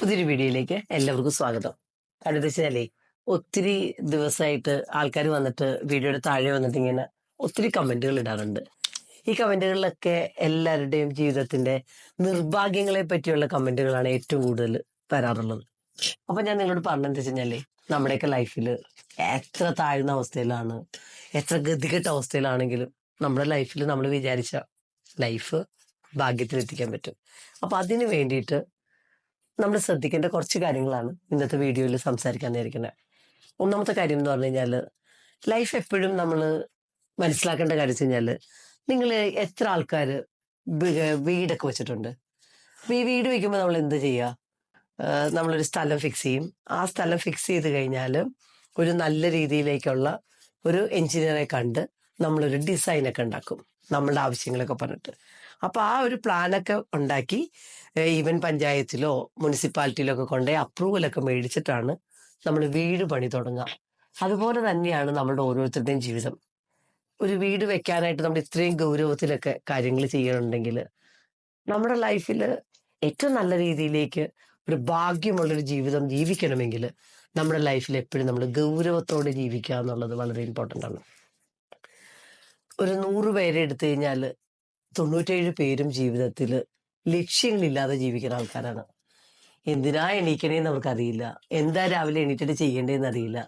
പുതിയൊരു വീഡിയോയിലേക്ക് എല്ലാവർക്കും സ്വാഗതം. കാരണം എന്താ വെച്ചാലേ ഒത്തിരി ദിവസമായിട്ട് ആൾക്കാർ വന്നിട്ട് വീഡിയോയുടെ താഴെ വന്നിട്ട് ഇങ്ങനെ ഒത്തിരി കമന്റുകൾ ഇടാറുണ്ട്. ഈ കമന്റുകളിലൊക്കെ എല്ലാവരുടെയും ജീവിതത്തിന്റെ നിർഭാഗ്യങ്ങളെ പറ്റിയുള്ള കമന്റുകളാണ് ഏറ്റവും കൂടുതൽ വരാറുള്ളത്. അപ്പൊ ഞാൻ നിങ്ങളോട് പറഞ്ഞെന്താ വെച്ച് കഴിഞ്ഞാലേ നമ്മുടെയൊക്കെ ലൈഫിൽ എത്ര താഴ്ന്ന അവസ്ഥയിലാണ് എത്ര ഗതികെട്ട അവസ്ഥയിലാണെങ്കിലും നമ്മുടെ ലൈഫിൽ നമ്മൾ വിചാരിച്ച ലൈഫ് ഭാഗ്യത്തിലെത്തിക്കാൻ പറ്റും. അപ്പൊ അതിന് വേണ്ടിയിട്ട് നമ്മൾ ശ്രദ്ധിക്കേണ്ട കുറച്ച് കാര്യങ്ങളാണ് ഇന്നത്തെ വീഡിയോയിൽ സംസാരിക്കാൻ നേരിക്കുന്നത് ഒന്നാമത്തെ കാര്യം എന്ന് പറഞ്ഞു കഴിഞ്ഞാൽ ലൈഫ് എപ്പോഴും നമ്മൾ മനസ്സിലാക്കേണ്ട കാര്യം വെച്ച് കഴിഞ്ഞാൽ നിങ്ങൾ എത്ര ആൾക്കാർ വീടൊക്കെ വെച്ചിട്ടുണ്ട്. ഈ വീട് വയ്ക്കുമ്പോൾ നമ്മൾ എന്ത് ചെയ്യുക നമ്മളൊരു സ്ഥലം ഫിക്സ് ചെയ്യും. ആ സ്ഥലം ഫിക്സ് ചെയ്ത് കഴിഞ്ഞാൽ ഒരു നല്ല രീതിയിലേക്കുള്ള ഒരു എഞ്ചിനീയറെ കണ്ട് നമ്മളൊരു ഡിസൈനൊക്കെ ഉണ്ടാക്കും. നമ്മളുടെ ആവശ്യങ്ങളൊക്കെ പറഞ്ഞിട്ട്. അപ്പോൾ ആ ഒരു പ്ലാനൊക്കെ ഉണ്ടാക്കി ഈവൻ പഞ്ചായത്തിലോ മുനിസിപ്പാലിറ്റിയിലോ ഒക്കെ കൊണ്ടുപോയി അപ്രൂവലൊക്കെ മേടിച്ചിട്ടാണ് നമ്മൾ വീട് പണി തുടങ്ങുക അതുപോലെ തന്നെയാണ് നമ്മളുടെ ഓരോരുത്തരുടെയും ജീവിതം. ഒരു വീട് വെക്കാനായിട്ട് നമ്മൾ ഇത്രയും ഗൗരവത്തിലൊക്കെ കാര്യങ്ങൾ ചെയ്യണമെങ്കിൽ നമ്മുടെ ലൈഫിൽ ഏറ്റവും നല്ല രീതിയിലേക്ക് ഒരു ഭാഗ്യമുള്ളൊരു ജീവിതം ജീവിക്കണമെങ്കിൽ നമ്മുടെ ലൈഫിൽ എപ്പോഴും നമ്മൾ ഗൗരവത്തോടെ ജീവിക്കുക എന്നുള്ളത് വളരെ ഇമ്പോർട്ടന്റ് ആണ്. ഒരു നൂറ് പേരെ എടുത്തു കഴിഞ്ഞാൽ തൊണ്ണൂറ്റേഴ് പേരും ജീവിതത്തിൽ ലക്ഷ്യങ്ങളില്ലാതെ ജീവിക്കുന്ന ആൾക്കാരാണ്. എന്തിനാ എണീക്കണേന്ന് അവർക്കറിയില്ല. എന്താ രാവിലെ എണീറ്റിട്ട് ചെയ്യേണ്ടതെന്ന് അറിയില്ല.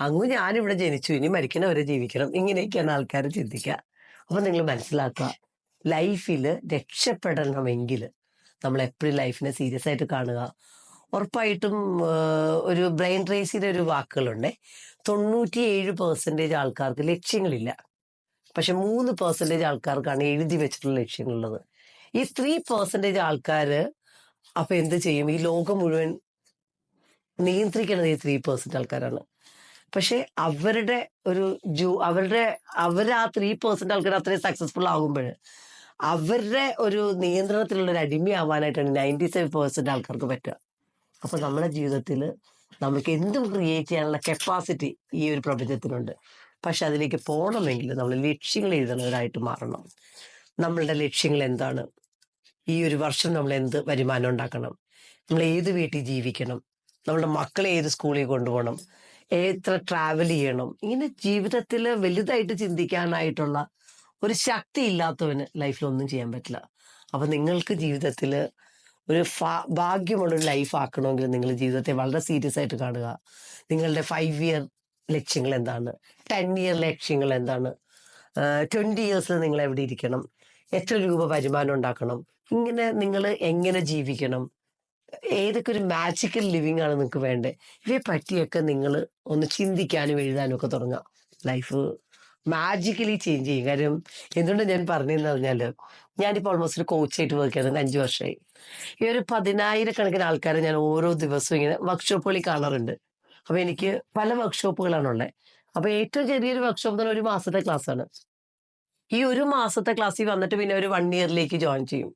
അങ്ങ് ഞാനിവിടെ ജനിച്ചു ഇനി മരിക്കണവരെ ജീവിക്കണം. ഇങ്ങനെയൊക്കെയാണ് ആൾക്കാർ ചിന്തിക്കുക. അപ്പൊ നിങ്ങൾ മനസ്സിലാക്കുക ലൈഫിൽ രക്ഷപ്പെടണമെങ്കിൽ നമ്മൾ എപ്പോഴും ലൈഫിനെ സീരിയസ് ആയിട്ട് കാണുക. ഉറപ്പായിട്ടും ഒരു ബ്രെയിൻ ട്രേസിന്റെ ഒരു വാക്കുകളുണ്ടേ. തൊണ്ണൂറ്റിയേഴ് പെർസെന്റേജ് ആൾക്കാർക്ക് ലക്ഷ്യങ്ങളില്ല. പക്ഷെ മൂന്ന് പെർസെന്റേജ് ആൾക്കാർക്കാണ് എഴുതി വെച്ചിട്ടുള്ള ലക്ഷ്യങ്ങളുള്ളത്. ഈ ത്രീ പെർസെന്റേജ് ആൾക്കാര് അപ്പൊ എന്ത് ചെയ്യും? ഈ ലോകം മുഴുവൻ നിയന്ത്രിക്കുന്നത് ഈ ത്രീ പെർസെന്റ് ആൾക്കാരാണ്. പക്ഷെ അവരുടെ ഒരു ജോ അവരുടെ അവർ ആ ത്രീ പെർസെന്റ് ആൾക്കാർ അത്രയും സക്സസ്ഫുൾ ആകുമ്പോൾ അവരുടെ ഒരു നിയന്ത്രണത്തിലുള്ള ഒരു അടിമയാവാനായിട്ടാണ് നയന്റി സെവൻ പെർസെന്റ് ആൾക്കാർക്ക് പറ്റുക. അപ്പൊ നമ്മുടെ ജീവിതത്തിൽ നമുക്ക് എന്തും ക്രിയേറ്റ് ചെയ്യാനുള്ള കപ്പാസിറ്റി ഈ ഒരു പ്രപഞ്ചത്തിനുണ്ട്. പക്ഷെ അതിലേക്ക് പോകണമെങ്കിൽ നമ്മൾ ലക്ഷ്യങ്ങൾ എഴുതുന്നവരായിട്ട് മാറണം. നമ്മളുടെ ലക്ഷ്യങ്ങൾ എന്താണ്? ഈ ഒരു വർഷം നമ്മൾ എന്ത് വരുമാനം ഉണ്ടാക്കണം? നമ്മൾ ഏത് വീട്ടിൽ ജീവിക്കണം? നമ്മുടെ മക്കളെ ഏത് സ്കൂളിൽ കൊണ്ടുപോകണം? എത്ര ട്രാവൽ ചെയ്യണം? ഇങ്ങനെ ജീവിതത്തിൽ വലുതായിട്ട് ചിന്തിക്കാനായിട്ടുള്ള ഒരു ശക്തി ഇല്ലാത്തവന് ലൈഫിൽ ഒന്നും ചെയ്യാൻ പറ്റില്ല. അപ്പം നിങ്ങൾക്ക് ജീവിതത്തിൽ ഒരു ഫാ- ഭാഗ്യമുള്ളൊരു ലൈഫ് ആക്കണമെങ്കിൽ നിങ്ങൾ ജീവിതത്തെ വളരെ സീരിയസ് ആയിട്ട് കാണുക. നിങ്ങളുടെ ഫൈവ് ഇയർ ലക്ഷ്യങ്ങൾ എന്താണ്? ടെൻ ഇയർ ലക്ഷ്യങ്ങൾ എന്താണ്? ട്വന്റി ഇയേഴ്സിൽ നിങ്ങൾ എവിടെ ഇരിക്കണം? എത്ര രൂപ വരുമാനം ഉണ്ടാക്കണം? ഇങ്ങനെ നിങ്ങൾ എങ്ങനെ ജീവിക്കണം? ഏതൊക്കെ ഒരു മാജിക്കൽ ലിവിങ് ആണ് നിങ്ങൾക്ക് വേണ്ടത് ഇവയെ പറ്റിയൊക്കെ നിങ്ങൾ ഒന്ന് ചിന്തിക്കാനും എഴുതാനും ഒക്കെ തുടങ്ങാം. ലൈഫ് മാജിക്കലി ചേഞ്ച് ചെയ്യും. കാര്യം എന്തുകൊണ്ട് ഞാൻ പറഞ്ഞതെന്ന് പറഞ്ഞാൽ ഞാനിപ്പോൾ ഓൾമോസ്റ്റ് ഒരു കോച്ചായിട്ട് വർക്ക് ചെയ്യുന്നത് അഞ്ച് വർഷമായി. ഈ ഒരു പതിനായിരക്കണക്കിന് ആൾക്കാരെ ഞാൻ ഓരോ ദിവസവും ഇങ്ങനെ വർക്ക്ഷോപ്പുകളിൽ കാണാറുണ്ട്. അപ്പോൾ എനിക്ക് പല വർക്ക്ഷോപ്പുകളാണുള്ളത് അപ്പൊ ഏറ്റവും ചെറിയൊരു വർക്ക്ഷോപ്പ് തന്നെ ഒരു മാസത്തെ ക്ലാസ് ആണ്. ഈ ഒരു മാസത്തെ ക്ലാസ്സിൽ വന്നിട്ട് പിന്നെ ഒരു വൺ ഇയറിലേക്ക് ജോയിൻ ചെയ്യും.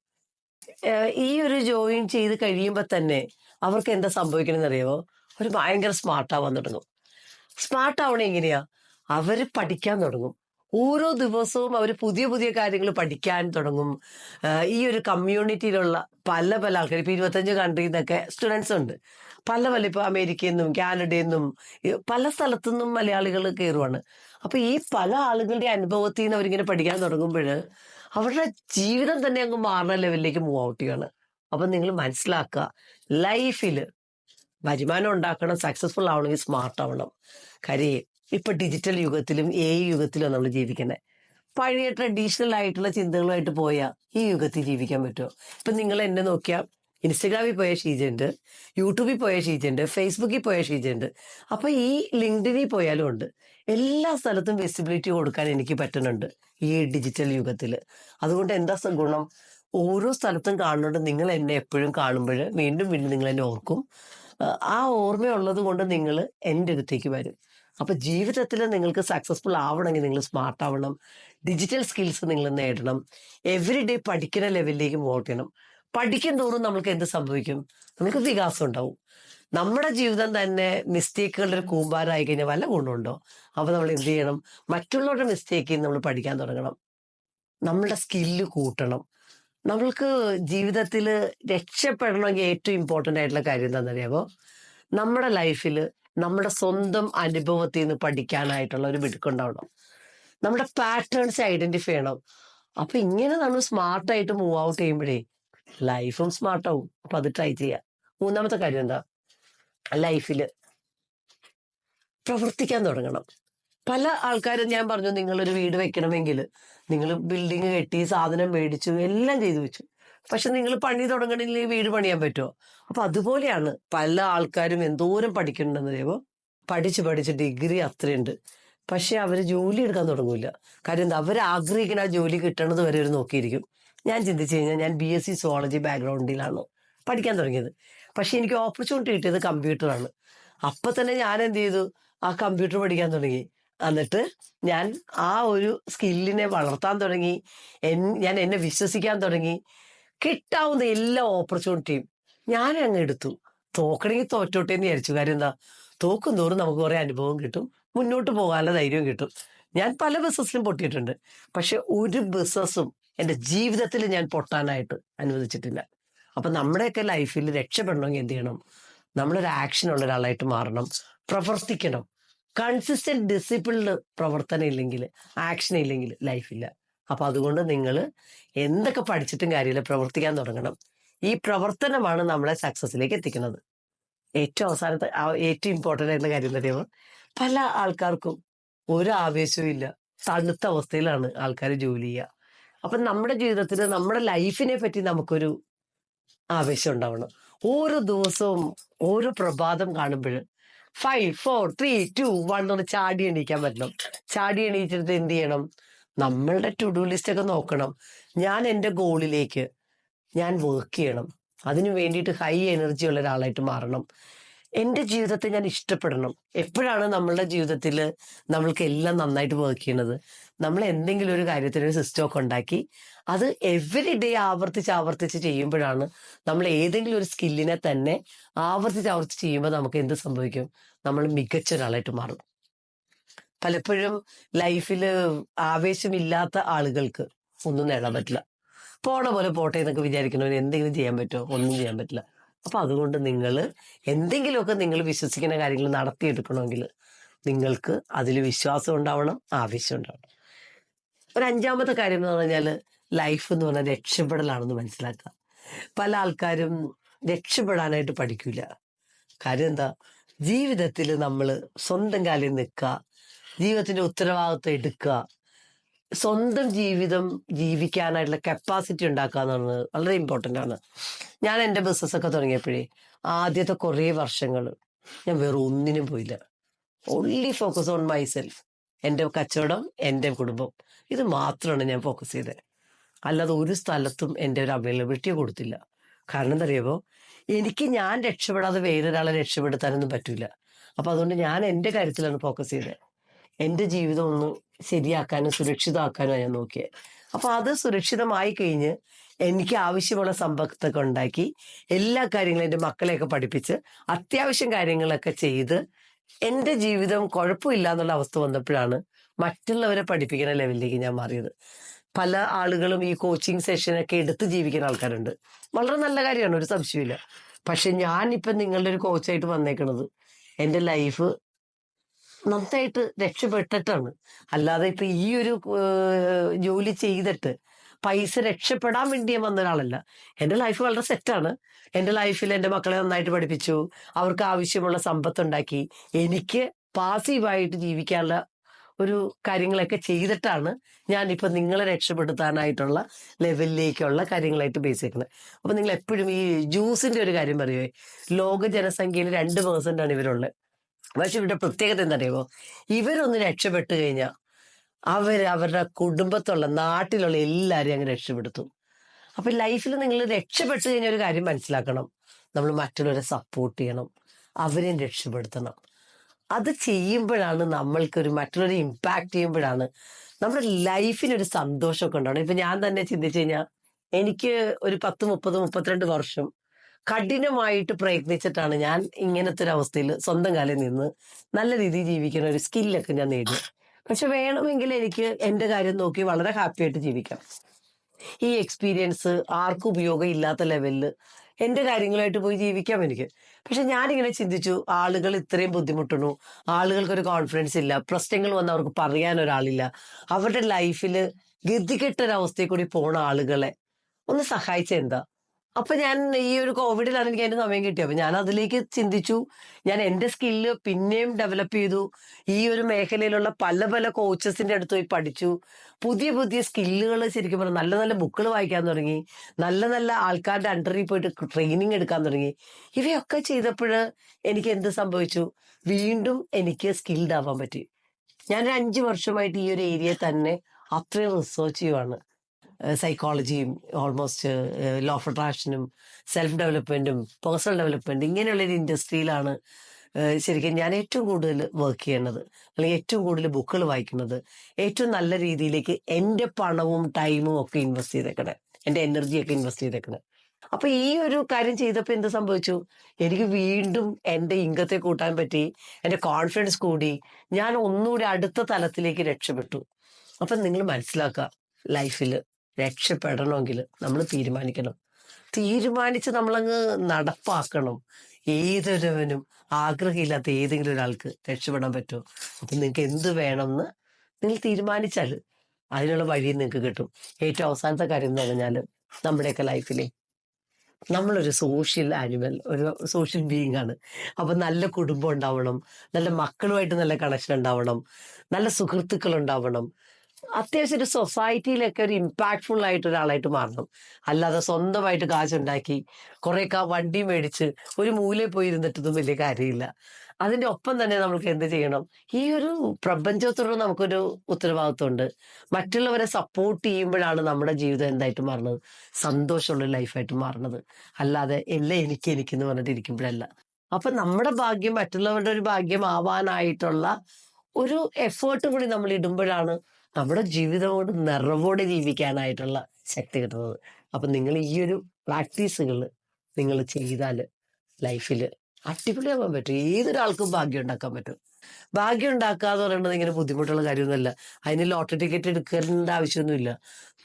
ഈ ഒരു ജോയിൻ ചെയ്ത് കഴിയുമ്പോൾ തന്നെ അവർക്ക് എന്താ സംഭവിക്കണമെന്ന് അറിയാമോ ഒരു ഭയങ്കര സ്മാർട്ട് ആവാൻ തുടങ്ങും. സ്മാർട്ട് ആവണ എങ്ങനെയാ? അവർ പഠിക്കാൻ തുടങ്ങും. ഓരോ ദിവസവും അവർ പുതിയ പുതിയ കാര്യങ്ങൾ പഠിക്കാൻ തുടങ്ങും. ഈ ഒരു കമ്മ്യൂണിറ്റിയിലുള്ള പല പല ആൾക്കാർ ഇപ്പം ഇരുപത്തഞ്ച് കൺട്രിയിൽ നിന്നൊക്കെ സ്റ്റുഡൻസ് ഉണ്ട്. പല പല ഇപ്പോൾ അമേരിക്കയിൽ നിന്നും കാനഡയിൽ നിന്നും പല സ്ഥലത്തു നിന്നും മലയാളികൾ കയറുവാണ് അപ്പോൾ ഈ പല ആളുകളുടെ അനുഭവത്തിൽ നിന്ന് അവരിങ്ങനെ പഠിക്കാൻ തുടങ്ങുമ്പോൾ അവരുടെ ജീവിതം തന്നെ അങ്ങ് മാറുന്ന ലെവലിലേക്ക് മൂവ് ഔട്ട് ചെയ്യാണ് അപ്പം നിങ്ങൾ മനസ്സിലാക്കുക ലൈഫിൽ വരുമാനം ഉണ്ടാക്കണം സക്സസ്ഫുൾ ആവണമെങ്കിൽ സ്മാർട്ട് ആവണം. കാര്യം ഇപ്പൊ ഡിജിറ്റൽ യുഗത്തിലും എ യുഗത്തിലും നമ്മൾ ജീവിക്കുന്നത് പഴയ ട്രഡീഷണൽ ആയിട്ടുള്ള ചിന്തകളുമായിട്ട് പോയാൽ ഈ യുഗത്തിൽ ജീവിക്കാൻ പറ്റുമോ ഇപ്പൊ നിങ്ങൾ എന്നെ നോക്കിയാൽ ഇൻസ്റ്റഗ്രാമിൽ പോയ ഷീജുണ്ട് യൂട്യൂബിൽ പോയ ഷീജുണ്ട് ഫേസ്ബുക്കിൽ പോയ ഷീജുണ്ട് അപ്പൊ ഈ ലിങ്ക്ഡിനിൽ പോയാലും ഉണ്ട്. എല്ലാ സ്ഥലത്തും വിസിബിലിറ്റി കൊടുക്കാൻ എനിക്ക് പറ്റുന്നുണ്ട് ഈ ഡിജിറ്റൽ യുഗത്തിൽ അതുകൊണ്ട് എന്താ ഗുണം? ഓരോ സ്ഥലത്തും കാണുന്നുണ്ട്. നിങ്ങൾ എന്നെ എപ്പോഴും കാണുമ്പോൾ വീണ്ടും വീണ്ടും നിങ്ങൾ എന്നെ ഓർക്കും. ആ, ഓർമ്മയുള്ളത് കൊണ്ട് നിങ്ങൾ എന്റെ അടുത്തേക്ക് വരും. അപ്പൊ ജീവിതത്തിൽ നിങ്ങൾക്ക് സക്സസ്ഫുൾ ആവണമെങ്കിൽ നിങ്ങൾ സ്മാർട്ട് ആവണം. ഡിജിറ്റൽ സ്കിൽസ് നിങ്ങൾ നേടണം. എവറി ഡേ പഠിക്കുന്ന ലെവലിലേക്ക് വോട്ട് ചെയ്യണം പഠിക്കും തോറും നമുക്ക് എന്ത് സംഭവിക്കും? നമുക്ക് വികാസം ഉണ്ടാവും. നമ്മുടെ ജീവിതം തന്നെ മിസ്റ്റേക്കുകളുടെ ഒരു കൂമ്പാരമായി കഴിഞ്ഞാൽ വല്ല ഗുണമുണ്ടോ? അപ്പൊ നമ്മൾ എന്ത് ചെയ്യണം? മറ്റുള്ളവരുടെ മിസ്റ്റേക്കിൽ നമ്മൾ പഠിക്കാൻ തുടങ്ങണം. നമ്മളുടെ സ്കില്ല് കൂട്ടണം. നമ്മൾക്ക് ജീവിതത്തിൽ രക്ഷപ്പെടണമെങ്കിൽ ഏറ്റവും ഇമ്പോർട്ടന്റ് ആയിട്ടുള്ള കാര്യം എന്താണെന്നറിയാമോ നമ്മുടെ ലൈഫിൽ നമ്മുടെ സ്വന്തം അനുഭവത്തിൽ നിന്ന് പഠിക്കാനായിട്ടുള്ള ഒരു മിടുക്കുണ്ടാവണം. നമ്മുടെ പാറ്റേൺസ് ഐഡന്റിഫൈ ചെയ്യണം. അപ്പൊ ഇങ്ങനെ നമ്മൾ സ്മാർട്ടായിട്ട് മൂവ് ഔട്ട് ചെയ്യുമ്പോഴേ ലൈഫും സ്മാർട്ടാവും അപ്പൊ അത് ട്രൈ ചെയ്യാം. മൂന്നാമത്തെ കാര്യം എന്താ? ലൈഫിൽ പ്രവർത്തിക്കാൻ തുടങ്ങണം. പല ആൾക്കാരും ഞാൻ പറഞ്ഞു നിങ്ങളൊരു വീട് വെക്കണമെങ്കിൽ നിങ്ങൾ ബിൽഡിങ് കെട്ടി സാധനം മേടിച്ചു എല്ലാം ചെയ്തു വെച്ചു. പക്ഷെ നിങ്ങൾ പണി തുടങ്ങണമെങ്കിൽ വീട് പണിയാൻ പറ്റുമോ? അപ്പൊ അതുപോലെയാണ് പല ആൾക്കാരും എന്തോരം പഠിക്കുന്നുണ്ടെന്ന് അറിയുമോ? പഠിച്ച് പഠിച്ച് ഡിഗ്രി അത്രയുണ്ട്. പക്ഷെ അവർ ജോലി എടുക്കാൻ തുടങ്ങൂല. കാര്യം എന്താ അവർ ആഗ്രഹിക്കുന്ന ആ ജോലി കിട്ടണത് വരെ അവർ നോക്കിയിരിക്കും. ഞാൻ ചിന്തിച്ചു കഴിഞ്ഞാൽ ഞാൻ ബി എസ് സി സോളജി ബാക്ക്ഗ്രൗണ്ടിലാണ് പഠിക്കാൻ തുടങ്ങിയത്. പക്ഷെ എനിക്ക് ഓപ്പർച്യൂണിറ്റി കിട്ടിയത് കമ്പ്യൂട്ടറാണ് അപ്പൊ തന്നെ ഞാൻ എന്ത് ചെയ്തു? ആ കമ്പ്യൂട്ടർ പഠിക്കാൻ തുടങ്ങി. എന്നിട്ട് ഞാൻ ആ ഒരു സ്കില്ലിനെ വളർത്താൻ തുടങ്ങി. ഞാൻ എന്നെ വിശ്വസിക്കാൻ തുടങ്ങി. കിട്ടാവുന്ന എല്ലാ ഓപ്പർച്യൂണിറ്റിയും ഞാൻ അങ്ങ് എടുത്തു. തോക്കണമെങ്കിൽ തോറ്റോട്ടെ എന്ന് വിചാരിച്ചു. കാര്യം എന്താ? തോക്കും തോറും നമുക്ക് കുറേ അനുഭവം കിട്ടും. മുന്നോട്ട് പോകാനുള്ള ധൈര്യവും കിട്ടും. ഞാൻ പല ബിസിനസ്സിലും പൊട്ടിയിട്ടുണ്ട്. പക്ഷെ ഒരു ബിസിനസ്സും എന്റെ ജീവിതത്തിൽ ഞാൻ പൊട്ടാനായിട്ട് അനുവദിച്ചിട്ടില്ല. അപ്പം നമ്മുടെയൊക്കെ ലൈഫിൽ രക്ഷപ്പെടണമെങ്കിൽ എന്ത് ചെയ്യണം? നമ്മളൊരു ആക്ഷൻ ഉള്ള ഒരാളായിട്ട് മാറണം. പ്രവർത്തിക്കണം. കൺസിസ്റ്റന്റ് ഡിസിപ്ലിൻഡ് പ്രവർത്തനം ഇല്ലെങ്കിൽ ആക്ഷൻ ഇല്ലെങ്കിൽ ലൈഫില്ല അപ്പൊ അതുകൊണ്ട് നിങ്ങൾ എന്തൊക്കെ പഠിച്ചിട്ടും കാര്യമില്ല പ്രവർത്തിക്കാൻ തുടങ്ങണം. ഈ പ്രവർത്തനമാണ് നമ്മളെ സക്സസിലേക്ക് എത്തിക്കുന്നത്. ഏറ്റവും അവസാനത്തെ ഏറ്റവും ഇമ്പോർട്ടന്റ് ആയിട്ടുള്ള കാര്യം എന്താ പല ആൾക്കാർക്കും ഒരു ആവേശവും ഇല്ല. തണുത്ത അവസ്ഥയിലാണ് ആൾക്കാർ ജോലി ചെയ്യുക. അപ്പം നമ്മുടെ ജീവിതത്തിൽ നമ്മുടെ ലൈഫിനെ പറ്റി നമുക്കൊരു ആവേശം ഉണ്ടാവണം. ഓരോ ദിവസവും ഓരോ പ്രഭാതം കാണുമ്പോൾ five four three two one എന്ന് ചാടി എണീക്കാൻ പറ്റണം. ചാടി എണീറ്റിട്ട് എന്ത് ചെയ്യണം? നമ്മളുടെ ടു ഡു ലിസ്റ്റ് ഒക്കെ നോക്കണം. ഞാൻ എന്റെ ഗോളിലേക്ക് ഞാൻ വർക്ക് ചെയ്യണം. അതിനു വേണ്ടിയിട്ട് ഹൈ എനർജി ഉള്ള ഒരാളായിട്ട് മാറണം. എന്റെ ജീവിതത്തെ ഞാൻ ഇഷ്ടപ്പെടണം. എപ്പോഴാണ് നമ്മളുടെ ജീവിതത്തിൽ നമ്മൾക്ക് എല്ലാം നന്നായിട്ട് വർക്ക് ചെയ്യണത്? നമ്മൾ എന്തെങ്കിലും ഒരു കാര്യത്തിന് ഒരു സിസ്റ്റം ഒക്കെ ഉണ്ടാക്കി അത് എവറി ഡേ ആവർത്തിച്ച് ആവർത്തിച്ച് ചെയ്യുമ്പോഴാണ് നമ്മൾ ഏതെങ്കിലും ഒരു സ്കില്ലിനെ തന്നെ ആവർത്തിച്ച് ആവർത്തിച്ച് ചെയ്യുമ്പോൾ നമുക്ക് എന്ത് സംഭവിക്കും? നമ്മൾ മികച്ച ഒരാളായിട്ട് മാറും. പലപ്പോഴും ലൈഫിൽ ആവേശമില്ലാത്ത ആളുകൾക്ക് ഒന്നും നേടാൻ പറ്റില്ല. പോണ പോലെ പോട്ടെ എന്നൊക്കെ വിചാരിക്കുന്നവർ എന്തെങ്കിലും ചെയ്യാൻ പറ്റുമോ? ഒന്നും ചെയ്യാൻ പറ്റില്ല. അപ്പൊ അതുകൊണ്ട് നിങ്ങൾ എന്തെങ്കിലുമൊക്കെ നിങ്ങൾ വിശ്വസിക്കുന്ന കാര്യങ്ങൾ നടത്തിയെടുക്കണമെങ്കിൽ നിങ്ങൾക്ക് അതിൽ വിശ്വാസം ഉണ്ടാവണം ആവശ്യം ഉണ്ടാവണം. ഒരു അഞ്ചാമത്തെ കാര്യം എന്ന് പറഞ്ഞാൽ ലൈഫ് എന്ന് പറഞ്ഞാൽ രക്ഷപ്പെടലാണെന്ന് മനസ്സിലാക്കുക. പല ആൾക്കാരും രക്ഷപ്പെടാനായിട്ട് പഠിക്കില്ല കാര്യം എന്താ? ജീവിതത്തിൽ നമ്മൾ സ്വന്തം കാലിൽ നിൽക്കുക ജീവിതത്തിന്റെ ഉത്തരവാദിത്വം എടുക്കുക സ്വന്തം ജീവിതം ജീവിക്കാനായിട്ടുള്ള കപ്പാസിറ്റി ഉണ്ടാക്കുക എന്നുള്ളത് വളരെ ഇമ്പോർട്ടന്റ് ആണ്. ഞാൻ എന്റെ ബിസിനസ്സൊക്കെ തുടങ്ങിയപ്പോഴേ ആദ്യത്തെ കുറേ വർഷങ്ങൾ ഞാൻ വേറെ ഒന്നിനും പോയില്ല. Only focus on myself എന്റെ കച്ചവടം എന്റെ കുടുംബം. ഇത് മാത്രമാണ് ഞാൻ ഫോക്കസ് ചെയ്തത് അല്ലാതെ ഒരു സ്ഥലത്തും എന്റെ ഒരു അവൈലബിലിറ്റി കൊടുത്തില്ല. കാരണം എന്താ അറിയാമോ എനിക്ക് ഞാൻ രക്ഷപ്പെടാതെ വേറൊരാളെ രക്ഷപ്പെടുത്താനൊന്നും പറ്റില്ല അപ്പം അതുകൊണ്ട് ഞാൻ എന്റെ കാര്യത്തിലാണ് ഫോക്കസ് ചെയ്തത് എന്റെ ജീവിതം ഒന്ന് ശരിയാക്കാനും സുരക്ഷിതമാക്കാനും ഞാൻ നോക്കിയത് അപ്പൊ അത് സുരക്ഷിതമായി കഴിഞ്ഞ് എനിക്ക് ആവശ്യമുള്ള സമ്പത്തൊക്കെ ഉണ്ടാക്കി എല്ലാ കാര്യങ്ങളും എന്റെ മക്കളെയൊക്കെ പഠിപ്പിച്ച് അത്യാവശ്യം കാര്യങ്ങളൊക്കെ ചെയ്ത് എന്റെ ജീവിതം കുഴപ്പമില്ല എന്നുള്ള അവസ്ഥ വന്നപ്പോഴാണ് മറ്റുള്ളവരെ പഠിപ്പിക്കുന്ന ലെവലിലേക്ക് ഞാൻ മാറിയത്. പല ആളുകളും ഈ കോച്ചിങ് സെഷനൊക്കെ എടുത്ത് ജീവിക്കുന്ന ആൾക്കാരുണ്ട്. വളരെ നല്ല കാര്യമാണ് ഒരു സംശയമില്ല പക്ഷെ ഞാൻ നിങ്ങളുടെ ഒരു കോച്ചായിട്ട് വന്നേക്കണത് എന്റെ ലൈഫ് നന്നായിട്ട് രക്ഷപ്പെട്ടിട്ടാണ്. അല്ലാതെ ഇപ്പൊ ഈ ഒരു ജോലി ചെയ്തിട്ട് പൈസ രക്ഷപ്പെടാൻ വേണ്ടി ഞാൻ വന്ന ഒരാളല്ല. എന്റെ ലൈഫ് വളരെ സെറ്റാണ് എന്റെ ലൈഫിൽ എന്റെ മക്കളെ നന്നായിട്ട് പഠിപ്പിച്ചു. അവർക്ക് ആവശ്യമുള്ള സമ്പത്ത് ഉണ്ടാക്കി. എനിക്ക് പാസീവായിട്ട് ജീവിക്കാനുള്ള ഒരു കാര്യങ്ങളൊക്കെ ചെയ്തിട്ടാണ് ഞാനിപ്പോൾ നിങ്ങളെ രക്ഷപ്പെടുത്താനായിട്ടുള്ള ലെവലിലേക്കുള്ള കാര്യങ്ങളായിട്ട് ബേസ് ചെയ്യുന്നത്. അപ്പൊ നിങ്ങൾ എപ്പോഴും ഈ ജ്യൂസിന്റെ ഒരു കാര്യം പറയുവേ. ലോക ജനസംഖ്യയിൽ രണ്ട് പേഴ്സന്റ് ആണ് ഇവരുള്ളത്. പക്ഷെ ഇവരുടെ പ്രത്യേകത എന്താ അറിയുമോ ഇവരൊന്ന് രക്ഷപ്പെട്ടു കഴിഞ്ഞാൽ അവർ അവരുടെ കുടുംബത്തുള്ള നാട്ടിലുള്ള എല്ലാവരെയും അങ്ങ് രക്ഷപ്പെടുത്തും. അപ്പൊ ലൈഫിൽ നിങ്ങൾ രക്ഷപ്പെട്ടു കഴിഞ്ഞ ഒരു കാര്യം മനസ്സിലാക്കണം. നമ്മൾ മറ്റുള്ളവരെ സപ്പോർട്ട് ചെയ്യണം. അവരെയും രക്ഷപ്പെടുത്തണം. അത് ചെയ്യുമ്പോഴാണ് നമ്മൾക്കൊരു മറ്റുള്ളവരെ ഇമ്പാക്ട് ചെയ്യുമ്പോഴാണ് നമ്മുടെ ലൈഫിനൊരു സന്തോഷമൊക്കെ ഉണ്ടാവണം ഇപ്പൊ ഞാൻ തന്നെ ചിന്തിച്ചു കഴിഞ്ഞാൽ എനിക്ക് ഒരു പത്ത് മുപ്പത് മുപ്പത്തിരണ്ട് വർഷം കഠിനമായിട്ട് പ്രയത്നിച്ചിട്ടാണ് ഞാൻ ഇങ്ങനത്തെ ഒരു അവസ്ഥയിൽ സ്വന്തം കാലിൽ നിന്ന് നല്ല രീതിയിൽ ജീവിക്കുന്ന ഒരു സ്കില്ലൊക്കെ ഞാൻ നേടി. പക്ഷെ വേണമെങ്കിൽ എനിക്ക് എന്റെ കാര്യം നോക്കി വളരെ ഹാപ്പി ആയിട്ട് ജീവിക്കാം. ഈ എക്സ്പീരിയൻസ് ആർക്കും ഉപയോഗം ഇല്ലാത്ത ലെവലിൽ എന്റെ കാര്യങ്ങളായിട്ട് പോയി ജീവിക്കാം എനിക്ക്. പക്ഷെ ഞാനിങ്ങനെ ചിന്തിച്ചു ആളുകൾ ഇത്രയും ബുദ്ധിമുട്ടണു ആളുകൾക്കൊരു കോൺഫിഡൻസ് ഇല്ല പ്രശ്നങ്ങൾ വന്ന് അവർക്ക് പറയാൻ ഒരാളില്ല അവരുടെ ലൈഫിൽ ഗതികെട്ടൊരവസ്ഥയിൽ കൂടി പോണ ആളുകളെ ഒന്ന് സഹായിച്ച എന്താ? അപ്പൊ ഞാൻ ഈ ഒരു കോവിഡിലാണ് എനിക്ക് അതിന്റെ സമയം കിട്ടിയത്. അപ്പൊ ഞാൻ അതിലേക്ക് ചിന്തിച്ചു. ഞാൻ എന്റെ സ്കില്ല് പിന്നെയും ഡെവലപ്പ് ചെയ്തു. ഈ ഒരു മേഖലയിലുള്ള പല പല കോച്ചസിന്റെ അടുത്ത് പോയി പഠിച്ചു. പുതിയ പുതിയ സ്കില്ലുകൾ ശരിക്കും പറഞ്ഞു നല്ല നല്ല ബുക്കുകൾ വായിക്കാൻ തുടങ്ങി. നല്ല നല്ല ആൾക്കാരുടെ അണ്ടറിൽ പോയിട്ട് ട്രെയിനിങ് എടുക്കാൻ തുടങ്ങി. ഇവയൊക്കെ ചെയ്തപ്പോൾ എനിക്ക് എന്ത് സംഭവിച്ചു? വീണ്ടും എനിക്ക് സ്കിൽഡ് ആവാൻ പറ്റി. ഞാനൊരു അഞ്ച് വർഷമായിട്ട് ഈ ഒരു ഏരിയയിൽ തന്നെ അത്രയും റിസർച്ച് ചെയ്യുവാണ്. സൈക്കോളജിയും ഓൾമോസ്റ്റ് ലോ ഓഫ് അട്രാക്ഷനും സെൽഫ് ഡെവലപ്മെന്റും പേഴ്സണൽ ഡെവലപ്മെന്റ് ഇങ്ങനെയുള്ള ഒരു ഇൻഡസ്ട്രിയിലാണ് ശരിക്കും ഞാൻ ഏറ്റവും കൂടുതൽ വർക്ക് ചെയ്യുന്നത്. അല്ലെങ്കിൽ ഏറ്റവും കൂടുതൽ ബുക്കുകൾ വായിക്കുന്നത്. ഏറ്റവും നല്ല രീതിയിലേക്ക് എന്റെ പണവും ടൈമും ഒക്കെ ഇൻവെസ്റ്റ് ചെയ്തേക്കണേ. എന്റെ എനർജിയൊക്കെ ഇൻവെസ്റ്റ് ചെയ്തേക്കണേ. അപ്പൊ ഈ ഒരു കാര്യം ചെയ്തപ്പോൾ എന്ത് സംഭവിച്ചു? എനിക്ക് വീണ്ടും എന്റെ ഇംഗത്തെ കൂട്ടാൻ പറ്റി. എന്റെ കോൺഫിഡൻസ് കൂടി. ഞാൻ ഒന്നുകൂടി അടുത്ത തലത്തിലേക്ക് രക്ഷപ്പെട്ടു. അപ്പൊ നിങ്ങൾ മനസ്സിലാക്കുക ലൈഫിൽ രക്ഷപ്പെടണമെങ്കിൽ നമ്മൾ തീരുമാനിക്കണം. തീരുമാനിച്ച് നമ്മളങ്ങ് നടപ്പാക്കണം. ഏതൊരുവനും ആഗ്രഹമില്ലാത്ത ഏതെങ്കിലും ഒരാൾക്ക് രക്ഷപ്പെടാൻ പറ്റുമോ? അപ്പൊ നിങ്ങൾക്ക് എന്ത് വേണമെന്ന് നിങ്ങൾ തീരുമാനിച്ചാൽ അതിനുള്ള വഴി നിങ്ങൾക്ക് കിട്ടും. ഏറ്റവും അവസാനത്തെ കാര്യം എന്ന് പറഞ്ഞാൽ നമ്മുടെയൊക്കെ ലൈഫിലെ നമ്മളൊരു സോഷ്യൽ ആനിമൽ ഒരു സോഷ്യൽ ബീയിങ് ആണ്. അപ്പൊ നല്ല കുടുംബം ഉണ്ടാവണം നല്ല മക്കളുമായിട്ട് നല്ല കണക്ഷൻ ഉണ്ടാവണം നല്ല സുഹൃത്തുക്കൾ ഉണ്ടാവണം. അത്യാവശ്യം ഒരു സൊസൈറ്റിയിലൊക്കെ ഒരു ഇമ്പാക്ട്ഫുൾ ആയിട്ട് ഒരാളായിട്ട് മാറണം. അല്ലാതെ സ്വന്തമായിട്ട് കാശുണ്ടാക്കി കുറെ കാ വണ്ടി മേടിച്ച് ഒരു മൂലയിൽ പോയി ഇരുന്നിട്ടൊന്നും വലിയ കാര്യമില്ല. അതിന്റെ ഒപ്പം തന്നെ നമുക്ക് എന്ത് ചെയ്യണം? ഈ ഒരു പ്രപഞ്ചത്തോട് നമുക്കൊരു ഉത്തരവാദിത്വമുണ്ട്. മറ്റുള്ളവരെ സപ്പോർട്ട് ചെയ്യുമ്പോഴാണ് നമ്മുടെ ജീവിതം എന്തായിട്ട് മാറുന്നത്? സന്തോഷമുള്ള ലൈഫായിട്ട് മാറുന്നത്. അല്ലാതെ എല്ലാം എനിക്ക് എനിക്കെന്ന് പറഞ്ഞിട്ട് ഇരിക്കുമ്പോഴല്ല. അപ്പൊ നമ്മുടെ ഭാഗ്യം മറ്റുള്ളവരുടെ ഒരു ഭാഗ്യം ആവാനായിട്ടുള്ള ഒരു എഫേർട്ട് കൂടി നമ്മൾ ഇടുമ്പോഴാണ് നമ്മുടെ ജീവിതം കൊണ്ട് നിറവോടെ ജീവിക്കാനായിട്ടുള്ള ശക്തി കിട്ടുന്നത്. അപ്പം നിങ്ങൾ ഈ ഒരു പ്രാക്ടീസുകൾ നിങ്ങൾ ചെയ്താൽ ലൈഫിൽ അടിപൊളിയാവാൻ പറ്റും. ഏതൊരാൾക്കും ഭാഗ്യം ഉണ്ടാക്കാൻ പറ്റും. ഭാഗ്യം ഉണ്ടാക്കുക എന്ന് പറയുന്നത് ഇങ്ങനെ ബുദ്ധിമുട്ടുള്ള കാര്യമൊന്നുമല്ല. അതിന് ലോട്ടറി ടിക്കറ്റ് എടുക്കേണ്ട ആവശ്യമൊന്നുമില്ല.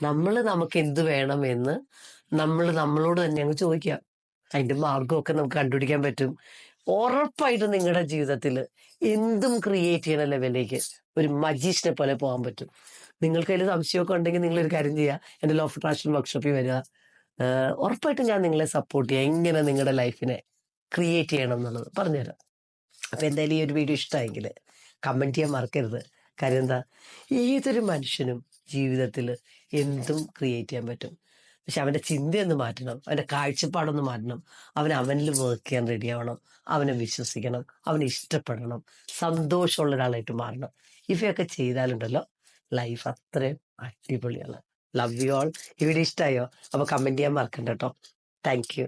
നമ്മൾ നമുക്ക് എന്ത് വേണമെന്ന് നമ്മൾ നമ്മളോട് തന്നെ അങ്ങ് ചോദിക്കാം അതിന്റെ മാർഗമൊക്കെ നമുക്ക് കണ്ടുപിടിക്കാൻ പറ്റും. ഉറപ്പായിട്ടും നിങ്ങളുടെ ജീവിതത്തിൽ എന്തും ക്രിയേറ്റ് ചെയ്യണ ലെവലിലേക്ക് ഒരു മജീഷിനെ പോലെ പോകാൻ പറ്റും. നിങ്ങൾക്ക് അതിൽ സംശയമൊക്കെ ഉണ്ടെങ്കിൽ നിങ്ങൾ ഒരു കാര്യം ചെയ്യുക എന്റെ ലോ ഓഫ് അട്രാക്ഷൻ വർക്ക്ഷോപ്പിൽ വരിക. ഉറപ്പായിട്ടും ഞാൻ നിങ്ങളെ സപ്പോർട്ട് ചെയ്യാം. എങ്ങനെ നിങ്ങളുടെ ലൈഫിനെ ക്രിയേറ്റ് ചെയ്യണം എന്നുള്ളത് പറഞ്ഞുതരാം. അപ്പൊ എന്തായാലും ഈ ഒരു വീഡിയോ ഇഷ്ടമായെങ്കിൽ കമന്റ് ചെയ്യാൻ മറക്കരുത്. കാര്യം എന്താ? ഏതൊരു മനുഷ്യനും ജീവിതത്തിൽ എന്തും ക്രിയേറ്റ് ചെയ്യാൻ പറ്റും. പക്ഷെ അവന്റെ ചിന്തയൊന്ന് മാറ്റണം അവന്റെ കാഴ്ചപ്പാടൊന്ന് മാറ്റണം. അവൻ അവനിൽ വർക്ക് ചെയ്യാൻ റെഡി ആവണം അവനെ വിശ്വസിക്കണം അവനെ ഇഷ്ടപ്പെടണം സന്തോഷമുള്ള ഒരാളായിട്ട് മാറണം. ഇവയൊക്കെ ചെയ്താലുണ്ടല്ലോ ലൈഫ് അത്രയും അടിപൊളിയാണ്. ലവ് യു ഓൾ ഇവിടെ ഇഷ്ടമായോ അപ്പൊ കമന്റ് ചെയ്യാൻ മറക്കണ്ട കേട്ടോ. Thank you